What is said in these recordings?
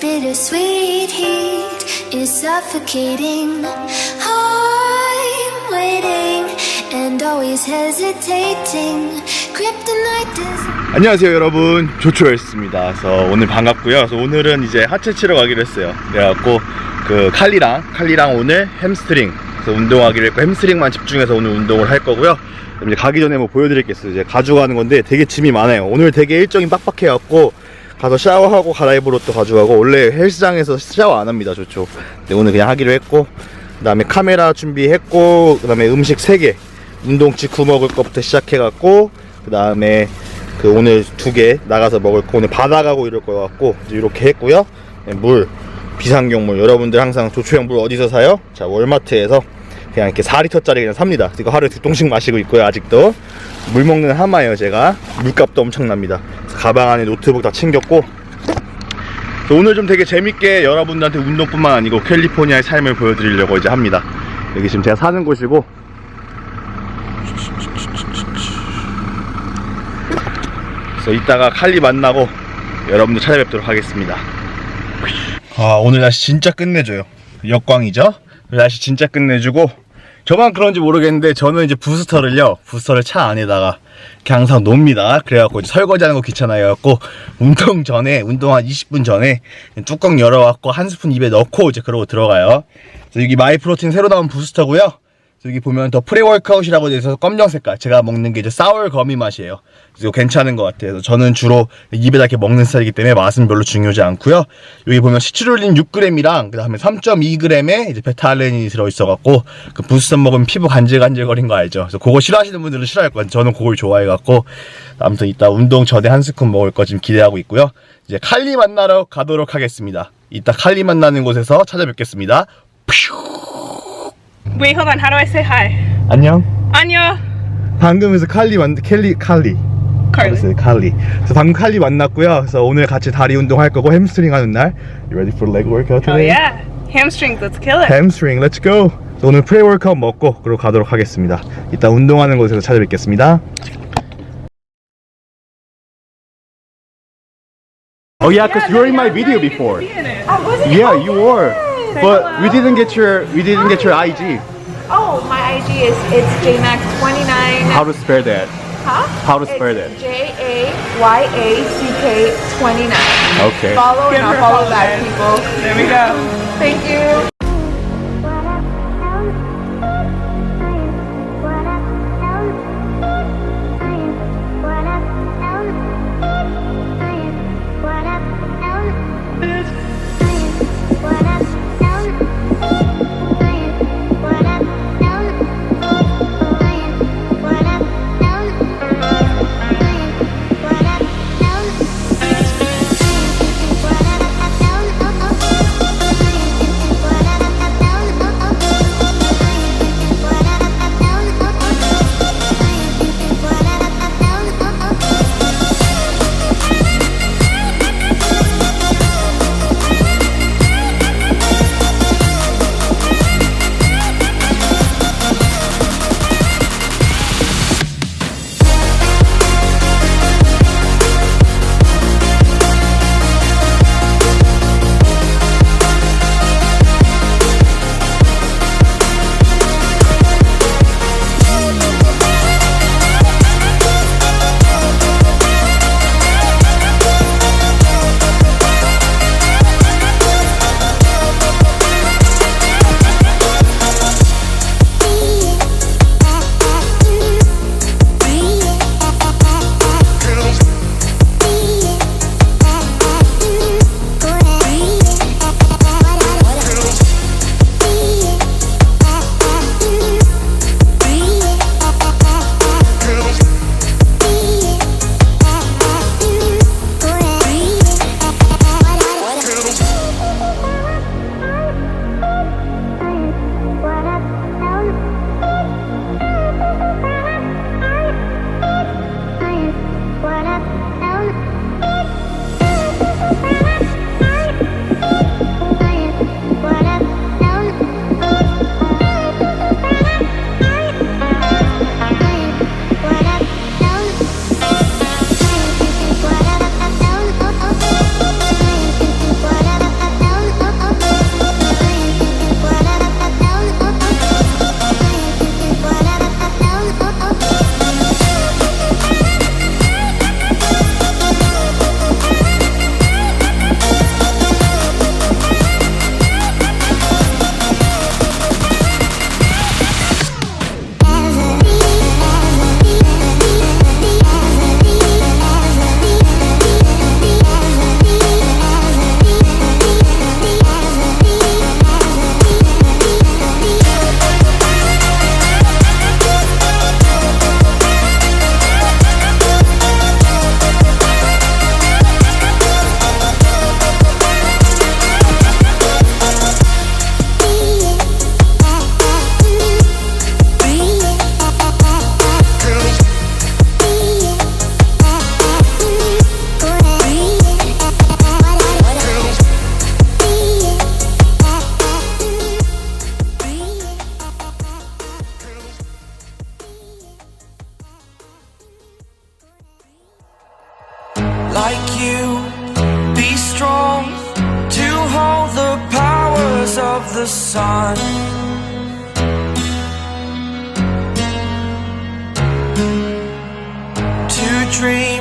bittersweet heat is suffocating. I'm waiting and always hesitating. Kryptonite is. 안녕하세요 여러분. 조초였습니다. 그래서 오늘 반갑고요. 그래서 오늘은 이제 하체 치러 가기로 했어요. 그래갖고 그 칼리랑 칼리랑 오늘 햄스트링. 그래서 운동하기로 했고 햄스트링만 집중해서 오늘 운동을 할 거고요. 이제 가기 전에 뭐 보여드릴 게 있어요. 이제 가져가는 건데 되게 짐이 많아요. 오늘 되게 일정이 빡빡해갖고 가서 샤워하고 갈아입을 옷도 가져가고 원래 헬스장에서 샤워 안 합니다 조초. 근데 오늘 그냥 하기로 했고 그 다음에 카메라 준비했고 그 다음에 음식 3개. 운동 직후 먹을 것부터 시작해갖고 그 다음에 그 오늘 두 개 나가서 먹을 거 오늘 바다 가고 이럴 거 같고 이렇게 했고요. 네, 물 비상용물. 여러분들 항상 조초형 물 어디서 사요? 자 월마트에서 그냥 이렇게 4리터짜리 그냥 삽니다. 이거 하루에 두 통씩 마시고 있고요 아직도. 물 먹는 하마예요 제가. 물값도 엄청납니다. 가방 안에 노트북 다 챙겼고. 오늘 좀 되게 재밌게 여러분들한테 운동뿐만 아니고 캘리포니아의 삶을 보여드리려고 이제 합니다. 여기 지금 제가 사는 곳이고. 그래서 이따가 칼리 만나고 여러분들 찾아뵙도록 하겠습니다. 아 오늘 날씨 진짜 끝내줘요. 역광이죠? 날씨 진짜 끝내주고 저만 그런지 모르겠는데 저는 이제 부스터를요 부스터를 차 안에다가 이렇게 항상 놓습니다. 그래갖고 설거지하는 거 귀찮아해갖고 운동 전에 운동 한 20분 전에 뚜껑 열어갖고 한 스푼 입에 넣고 이제 그러고 들어가요. 여기 마이프로틴 새로 나온 부스터고요. 여기 보면 더 프리워크아웃이라고 되어 있어서 검정 색깔. 제가 먹는 게 이제 사월 거미 맛이에요. 그래서 괜찮은 것 같아요. 저는 주로 입에다 이렇게 먹는 스타일이기 때문에 맛은 별로 중요하지 않고요. 여기 보면 시트룰린 6g이랑 그 다음에 3.2g의 이제 베타알렌이 들어있어 갖고 그 부스터 먹으면 피부 간질간질거린 거 알죠? 그래서 그거 싫어하시는 분들은 싫어할 거예요 저는 그걸 좋아해 갖고 아무튼 이따 운동 전에 한 스푼 먹을 거 지금 기대하고 있고요. 이제 칼리 만나러 가도록 하겠습니다. 이따 칼리 만나는 곳에서 찾아뵙겠습니다 Wait, hold on. How do I say hi? 안녕 Anya. 방금에서 칼리 만 켈리 칼리. 알았어요, 칼리. 그래서 방금 칼리 만났고요. 그래서 오늘 같이 다리 운동 할 거고 햄스트링 하는 날. You ready for leg workout Oh today? yeah. Hamstrings. Let's kill it. 햄스트링, let's go. 그래서 오늘 프레 워크아웃 먹고 그러고 가도록 하겠습니다. 이따 운동하는 곳에서 찾아뵙겠습니다. Oh yeah, because you're in my video before. Oh, was it? Yeah, Oh, you were. Say But hello. we didn't get your we didn't get your IG. Oh, my IG is it's jmax29. How to spell that? huh? How to spell that? J A Y A C K 29. Okay. Follow Give and I'll follow follow back, people. There we go. Thank you. Dream,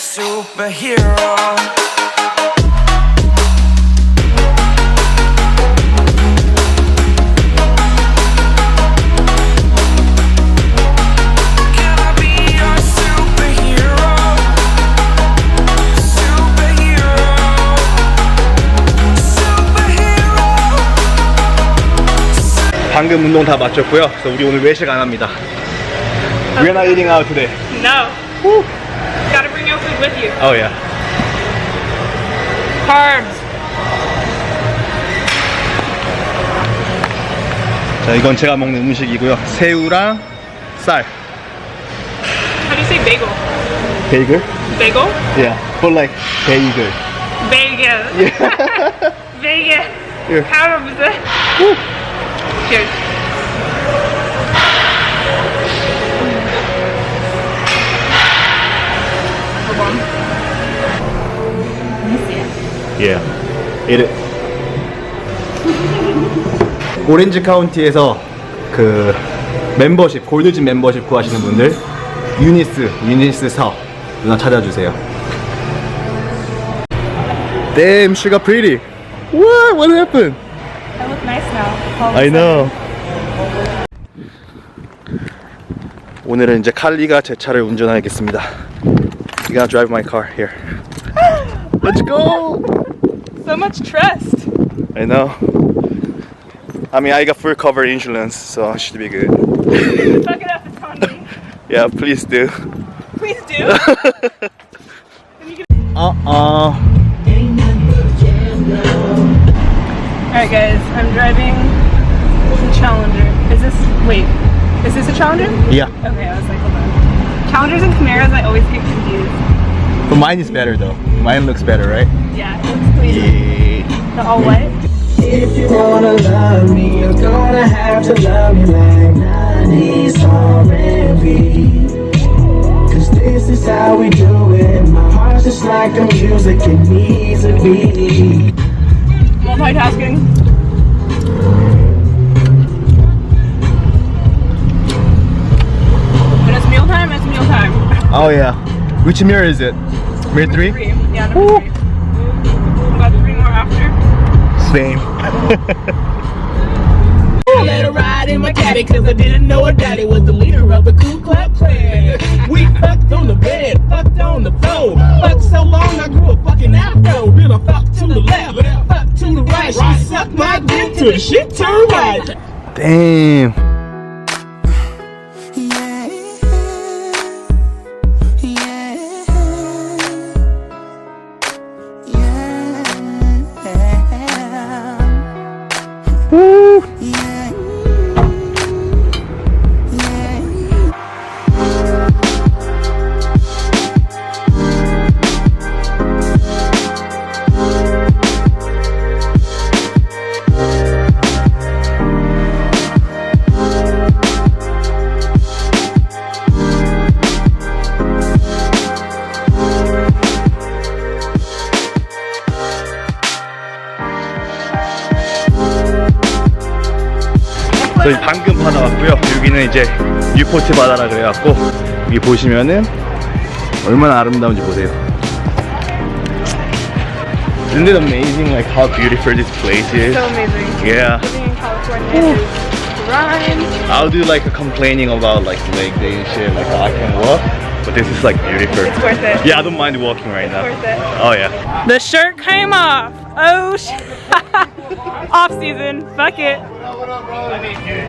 superhero. Can I be your superhero? Superhero. Superhero. 방금 운동 다 마쳤고요. 그래서 우리 오늘 외식 안 합니다. We're not eating out today. No. With you. Oh yeah. Carbs. 자, 이건 제가 먹는 음식이고요. 새우랑 쌀. How do you say bagel? 베이글? Bagel? Yeah. But like 베이글. Bagel. Yeah. Bagel. Yeah. Carbs. Cheers. Yeah. It. 오렌지 카운티에서 그 멤버십, 골드진 멤버십 구하시는 분들 유니스, 유니스 서 누나 찾아주세요. Damn, she got pretty. What? What happened? I look nice now. I know. 오늘은 이제 칼리가 제 차를 운전하겠습니다. You gonna drive my car here. Let's go. So much trust. I know. I mean, I got full cover insurance, so I should be good. Suck it up, it's on me. Yeah, please do. Please do. Uh uh. Alright guys, I'm driving the Challenger. Is this, wait, is this a Challenger? Yeah, Okay, I was like, hold on. Challengers and Camaros, I always get. But mine is better though. Mine looks better, right? Yeah, it looks clean. Yeah. The all white. If you wanna love me, you're gonna have to love me like 90s R&B. Cause this is how we do it. My heart's just like the music, it needs a beat. Multitasking. When it's mealtime, it's mealtime. Oh yeah. Which mirror is it? Mirror three? Three. Yeah, number three. Got three more after. Fame. I let her ride in my caddy cause I didn't know her daddy was the leader of the Ku Klux Klan. We fucked on the bed, fucked on the floor. Fucked so long I grew a fucking afro. Then I fucked to the left, fucked to the right. She sucked my dick till the shit turned right. Damn. 포트 바다라 그래갖고 여기 보시면은 얼마나 아름다운지 보세요. Isn't it amazing like how beautiful this place is? So amazing. Yeah. Living in California is grind. I'll do like a complaining about like leg day and shit, like how I can walk, but this is like beautiful. It's worth it. Yeah, I don't mind walking right now. worth it. Oh yeah. The shirt came off. Oh sh Off season. Fuck it.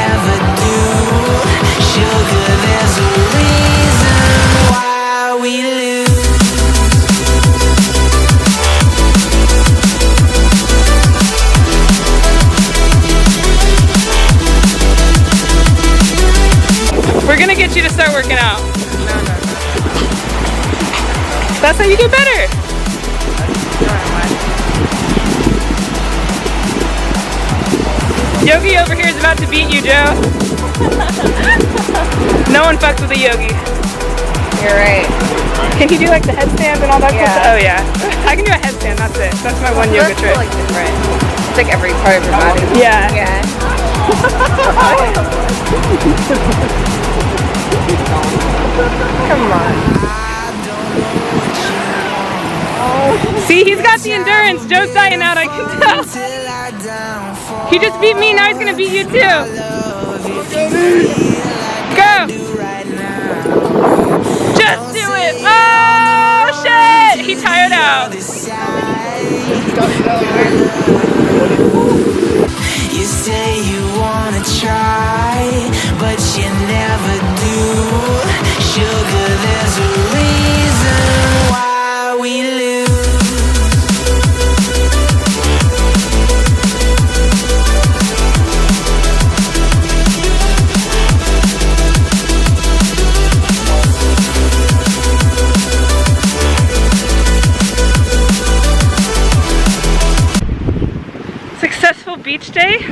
Get you to start working out. That's how you get better. Yogi over here is about to beat you, Joe. no one fucks with a yogi. You're right. Can you do like the headstand and all that Yeah. stuff? Oh yeah. I can do a headstand, that's it. That's my one yoga trick. like different. It's like every part of your body. Yeah. Yeah. Come on. See, he's got the endurance. Joe's dying out, I can tell. Till I downfall. He just beat me, now he's gonna beat you too. Love, if you Go! do right now. Just do it! Oh shit! He tired out. You say you wanna try, but you never do. Sugar, there's a reason why we lose.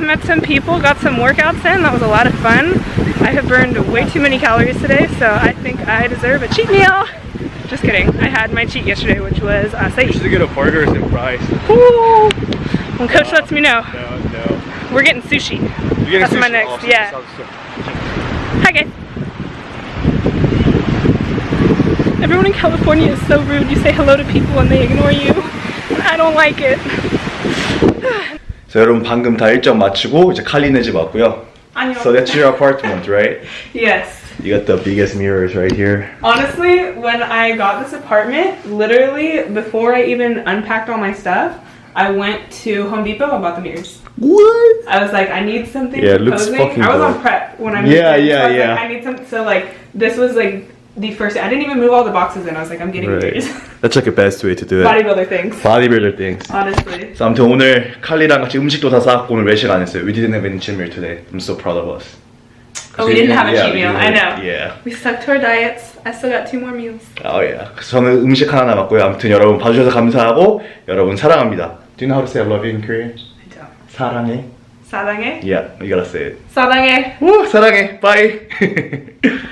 Met some people, got some workouts in. That was a lot of fun. I have burned way too many calories today, so I think I deserve a cheat meal. Just kidding. I had my cheat yesterday, which was uh, acai. to get a burgers and fries. When coach uh, lets me know, No, no. we're getting sushi. You're getting That's my next- yeah. Hi guys. Everyone in California is so rude. You say hello to people and they ignore you. I don't like it. 자 여러분 방금 다 일정 마치고 이제 칼리네 집 왔고요. 안녕. So that's your apartment, right? Yes. You got the biggest mirrors right here. Honestly, when I got this apartment, literally before I even unpacked all my stuff, I went to Home Depot and bought the mirrors. What? I was like, I need something Yeah, it looks posing. fucking I was on dope. prep when I moved Yeah, in, yeah, so I was yeah. Like, I need some. So like, this was like the first. I didn't even move all the boxes in. I was like, I'm getting Right. mirrors. That's like the best way to do it. Bodybuilder things, Bodybuilder things. honestly. 그래서 아무튼 오늘 칼리랑 같이 음식도 다 사갖고 오늘 외식 안 했어요. We didn't have any cheat meal today. I'm so proud of us. Oh, we didn't have a Yeah, cheat we meal. didn't I have- know. Yeah. We stuck to our diets. I still got two more meals. Oh yeah. 그래서 저는 음식 하나 남았고요. 아무튼 여러분 봐주셔서 감사하고 여러분 사랑합니다. Do you know how to say I love you in Korean? I don't. 사랑해. 사랑해. Yeah, you gotta say it. 사랑해. 우 사랑해. Bye.